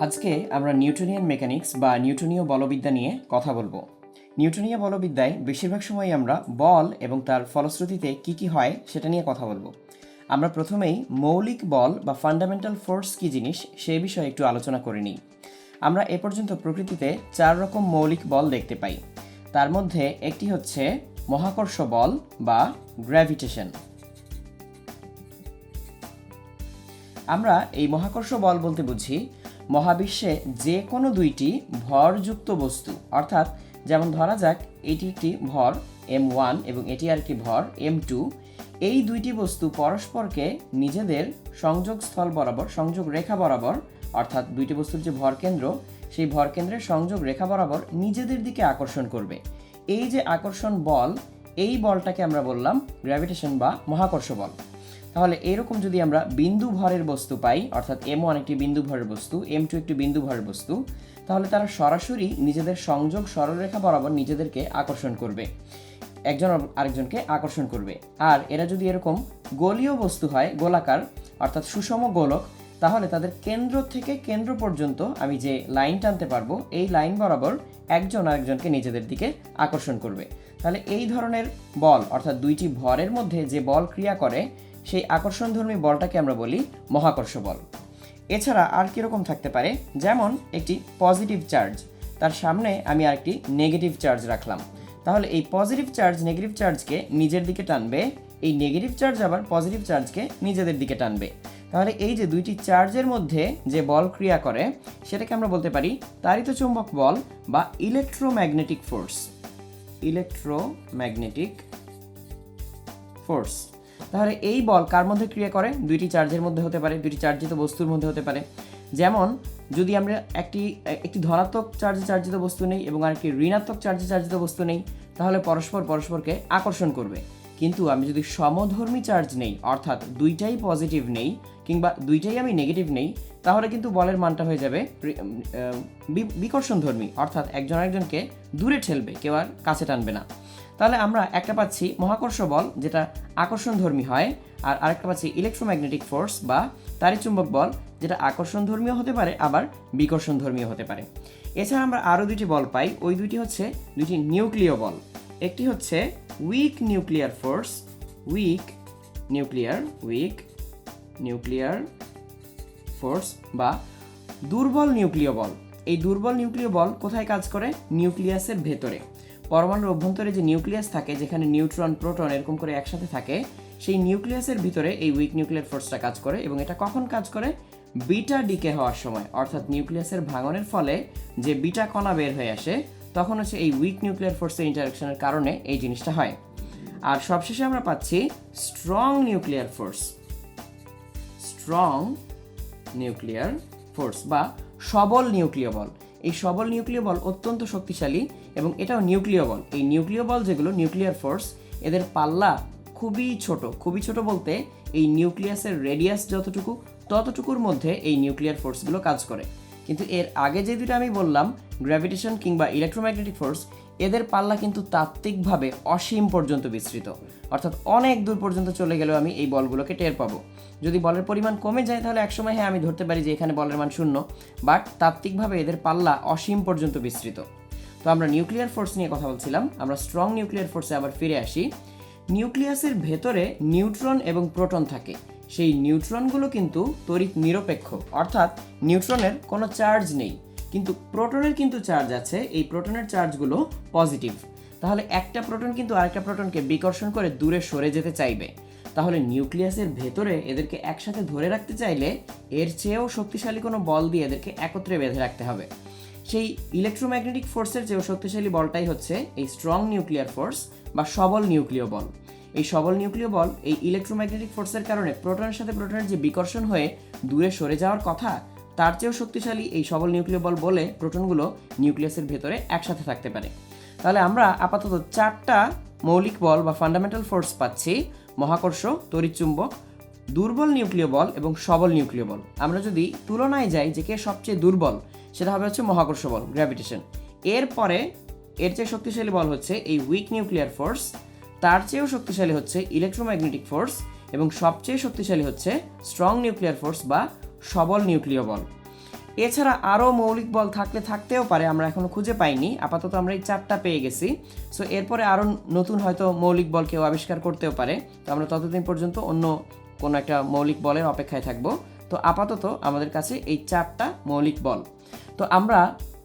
আজকে আমরা Newtonian mechanics বা নিউটনীয় বলবিদ্যা নিয়ে কথা বলব। নিউটনীয় বলবিদ্যায় বেশিরভাগ সময় আমরা বল এবং তার ফলশ্রুতিতে কি কি হয় সেটা নিয়ে কথা বলব। আমরা প্রথমেই মৌলিক বল বা ফান্ডামেন্টাল ফোর্স কি জিনিস সেই বিষয়ে একটু আলোচনা করে নিই। আমরা এ পর্যন্ত প্রকৃতিতে চার রকম মৌলিক বল দেখতে পাই। তার মধ্যে একটি হচ্ছে মহাকর্ষ বল বা গ্র্যাভিটেশন আমরা এই মহাকর্ষ বল বলতে বুঝি, মহাবিশ্বে যে কোনো দুইটি ভরযুক্ত বস্তু, অর্থাৎ যেমন ধরা যাক এটি একটি ভর এম ওয়ান এবং এটি আর একটি ভর এম টু, এই দুইটি বস্তু পরস্পরকে নিজেদের সংযোগস্থল বরাবর, সংযোগ রেখা বরাবর, অর্থাৎ দুইটি বস্তুর যে ভর কেন্দ্র, সেই ভর কেন্দ্রের সংযোগ রেখা বরাবর নিজেদের দিকে আকর্ষণ করবে। এই যে আকর্ষণ বল, এই বলটাকে আমরা বললাম গ্র্যাভিটেশন বা মহাকর্ষ বল। তাহলে এরকম যদি আমরা বিন্দু ভরের বস্তু পাই, অর্থাৎ এম ওয়ান একটি বিন্দু ভরের বস্তু এম টু একটি বিন্দু ভরের বস্তু, তাহলে তারা সরাসরি নিজেদের সংযোগ সরলরেখা বরাবর নিজেদেরকে আকর্ষণ করবে। একজন আরেকজনকে আকর্ষণ করবে। আর এরা যদি এরকম গোলীয় বস্তু হয়, গোলাকার, অর্থাৎ সুষম গোলক, তাহলে তাদের কেন্দ্র থেকে কেন্দ্র পর্যন্ত আমি যে লাইন টানতে পারব, এই লাইন বরাবর একজন আরেকজনকে নিজেদের দিকে আকর্ষণ করবে। তাহলে এই ধরনের বল, অর্থাৎ দুইটি ভরের মধ্যে যে বল ক্রিয়া করে সেই আকর্ষণধর্মী বলটাকে আমরা বলি মহাকর্ষ বল। এছাড়া আর কীরকম থাকতে পারে? যেমন একটি পজিটিভ চার্জ। তার সামনে আমি আরেকটি নেগেটিভ চার্জ রাখলাম। তাহলে এই পজিটিভ চার্জ নেগেটিভ চার্জকে নিজের দিকে টানবে, এই নেগেটিভ চার্জ আবার পজিটিভ চার্জকে নিজেদের দিকে টানবে। তাহলে এই যে দুইটি চার্জের মধ্যে যে বল ক্রিয়া করে, সেটাকে আমরা বলতে পারি তারিত চুম্বক বল বা ইলেকট্রোম্যাগনেটিক ফোর্স। Electromagnetic force. তাহলে এই বল কার মধ্যে ক্রিয়া করে? দুইটি চার্জের মধ্যে হতে পারে, দুইটি চার্জিত বস্তুর মধ্যে হতে পারে। যেমন, যদি আমরা একটি একটি ধনাত্মক চার্জে চার্জিত বস্তু নেই এবং আর একটি ঋণাত্মক চার্জে চার্জিত বস্তু নেই, তাহলে পরস্পর পরস্পরকে আকর্ষণ করবে। কিন্তু আমি যদি সমধর্মী চার্জ নেই, অর্থাৎ দুইটাই পজিটিভ নেই, কিংবা দুইটাই আমি নেগেটিভ নেই তাহলে কিন্তু বলের মানটা হয়ে যাবে বিকর্ষণধর্মী অর্থাৎ একজন আরেকজনকে দূরে ঠেলবে, কেউ আর কাছে টানবে না। তাহলে আমরা একটা পাচ্ছি মহাকর্ষ বল, যেটা আকর্ষণধর্মী হয়, আর আরেকটা পাচ্ছি ইলেকট্রোম্যাগনেটিক ফোর্স বা তারিচুম্বক বল, যেটা আকর্ষণধর্মীয় হতে পারে, আবার বিকর্ষণধর্মীয় হতে পারে। এছাড়া আমরা আরও দুটি বল পাই, ওই দুটি হচ্ছে দুটি নিউক্লিয় বল। একটি হচ্ছে weak nuclear force weak nuclear weak nuclear force বা দুর্বল নিউক্লিয় বল। এই দুর্বল নিউক্লিয় বল কোথায় কাজ করে? নিউক্লিয়াসের ভেতরে। পরমাণুর অভ্যন্তরে যে নিউক্লিয়াস থাকে, যেখানে নিউট্রন, প্রোটন এরকম করে একসাথে থাকে, সেই নিউক্লিয়াসের ভিতরে এই উইক নিউক্লিয়ার ফোর্সটা কাজ করে এবং এটা কখন কাজ করে? বিটা ডিকে হওয়ার সময়। অর্থাৎ নিউক্লিয়াসের ভাঙনের ফলে যে বিটা কণা বের হয়ে আসে, তখন হচ্ছে এই উইক নিউক্লিয়ার ফোর্সের ইন্টারাকশনের কারণে এই জিনিসটা হয়। আর সবশেষে আমরা পাচ্ছি strong nuclear force strong nuclear force বা সবল নিউক্লিয় বল। এই সবল নিউক্লিয় বল অত্যন্ত শক্তিশালী এবং এটাও নিউক্লিয় বল। এই নিউক্লিয় বল যেগুলো, নিউক্লিয়ার ফোর্স, এদের পাল্লা খুবই ছোট। খুবই ছোট বলতে এই নিউক্লিয়াসের রেডিয়াস যতটুকু, ততটুকুর মধ্যে এই নিউক্লিয়ার ফোর্সগুলো কাজ করে। কিন্তু এর আগে যে দুটো আমি বললাম গ্র্যাভিটেশন কিংবা ইলেকট্রোম্যাগনেটিক ফোর্স এদের পাল্লা কিন্তু তাত্ত্বিকভাবে অসীম পর্যন্ত বিস্তৃত। অর্থাৎ অনেক দূর পর্যন্ত চলে গেলেও আমি এই বলগুলোকে টের পাবো। যদি বলের পরিমাণ কমে যায়, তাহলে একসময় হ্যাঁ আমি ধরতে পারি যে এখানে বলের মান শূন্য, বাট তাত্ত্বিকভাবে এদের পাল্লা অসীম পর্যন্ত বিস্তৃত। তো আমরা নিউক্লিয়ার ফোর্স নিয়ে কথা বলছিলাম, আমরা স্ট্রং নিউক্লিয়ার ফোর্সে আবার ফিরে আসি। নিউক্লিয়াসের ভেতরে নিউট্রন এবং প্রোটন থাকে। সেই নিউট্রনগুলো কিন্তু তড়িৎ নিরপেক্ষ, অর্থাৎ নিউট্রনের কোনো চার্জ নেই। কিন্তু প্রোটনের কিন্তু চার্জ আছে, এই প্রোটনের চার্জগুলো পজিটিভ। তাহলে একটা প্রোটন কিন্তু আরেকটা প্রোটনকে বিকর্ষণ করে দূরে সরে যেতে চাইবে। তাহলে নিউক্লিয়াসের ভেতরে এদেরকে একসাথে ধরে রাখতে চাইলে এর চেয়েও শক্তিশালী কোনো বল দিয়ে এদেরকে একত্রে বেঁধে রাখতে হবে। সেই ইলেকট্রোম্যাগনেটিক ফোর্সের চেয়েও শক্তিশালী বলটাই হচ্ছে এই স্ট্রং নিউক্লিয়ার ফোর্স বা সবল নিউক্লিয় বল। এই সবল নিউক্লিয় বল এই ইলেকট্রোম্যাগনেটিক ফোর্সের কারণে প্রোটনের সাথে প্রোটনের যে বিকর্ষণ হয়ে দূরে সরে যাওয়ার কথা, তার চেয়েও শক্তিশালী এই সবল নিউক্লিয় বল বলে প্রোটনগুলো নিউক্লিয়াসের ভেতরে একসাথে থাকতে পারে। তাহলে আমরা আপাতত চারটা মৌলিক বল বা ফান্ডামেন্টাল ফোর্স পাচ্ছি, মহাকর্ষ, তড়িৎচুম্বক, দুর্বল নিউক্লিয় বল এবং সবল নিউক্লিয় বল। আমরা যদি তুলনায় যাই যে কে সবচেয়ে দুর্বল, সেটা হবে হচ্ছে মহাকর্ষ বল গ্র্যাভিটেশন এরপরে এর চেয়ে শক্তিশালী বল হচ্ছে এই উইক নিউক্লিয়ার ফোর্স তার চেয়েও শক্তিশালী হচ্ছে ইলেকট্রোম্যাগনেটিক ফোর্স এবং সবচেয়ে শক্তিশালী হচ্ছে স্ট্রং নিউক্লিয়ার ফোর্স বা সবল নিউক্লিয় বল এছাড়া আরও মৌলিক বল থাকলে থাকতেও পারে, আমরা এখনও খুঁজে পাইনি। আপাতত আমরা এই চারটা পেয়ে গেছি। সো এরপরে আরও নতুন হয়তো মৌলিক বল কেউ আবিষ্কার করতেও পারে। তো আমরা ততদিন পর্যন্ত অন্য কোনো একটা মৌলিক বলের অপেক্ষায় থাকব। তো আপাতত আমাদের কাছে এই চারটা মৌলিক বল। তো আমরা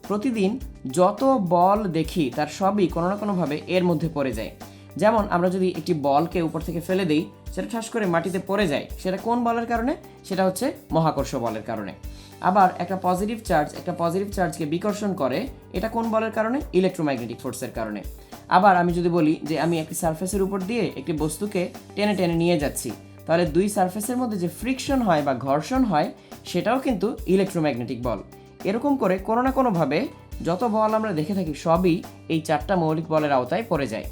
প্রতিদিন যত বল দেখি, তার সবই কোনো না কোনোভাবে এর মধ্যে পড়ে যায়। যেমন আমরা যদি একটি বলকে উপর থেকে ফেলে দিই, সেটা ঠাস করে মাটিতে পড়ে যায়। সেটা কোন বলের কারণে? সেটা হচ্ছে মহাকর্ষ বলের কারণে। আবার একটা পজিটিভ চার্জ একটা পজিটিভ চার্জকে বিকর্ষণ করে, এটা কোন বলের কারণে? ইলেকট্রোম্যাগনেটিক ফোর্সের কারণে। আবার আমি যদি বলি যে আমি একটি সারফেসের উপর দিয়ে একটি বস্তুকে টেনে টেনে নিয়ে যাচ্ছি, তাহলে দুই সারফেসের মধ্যে যে ফ্রিকশন হয় বা ঘর্ষণ হয়, সেটাও কিন্তু ইলেকট্রোম্যাগনেটিক বল। এরকম করে কোনো না কোনোভাবে যত বল আমরা দেখে থাকি, সবই এই চারটা মৌলিক বলের আওতায় পড়ে যায়।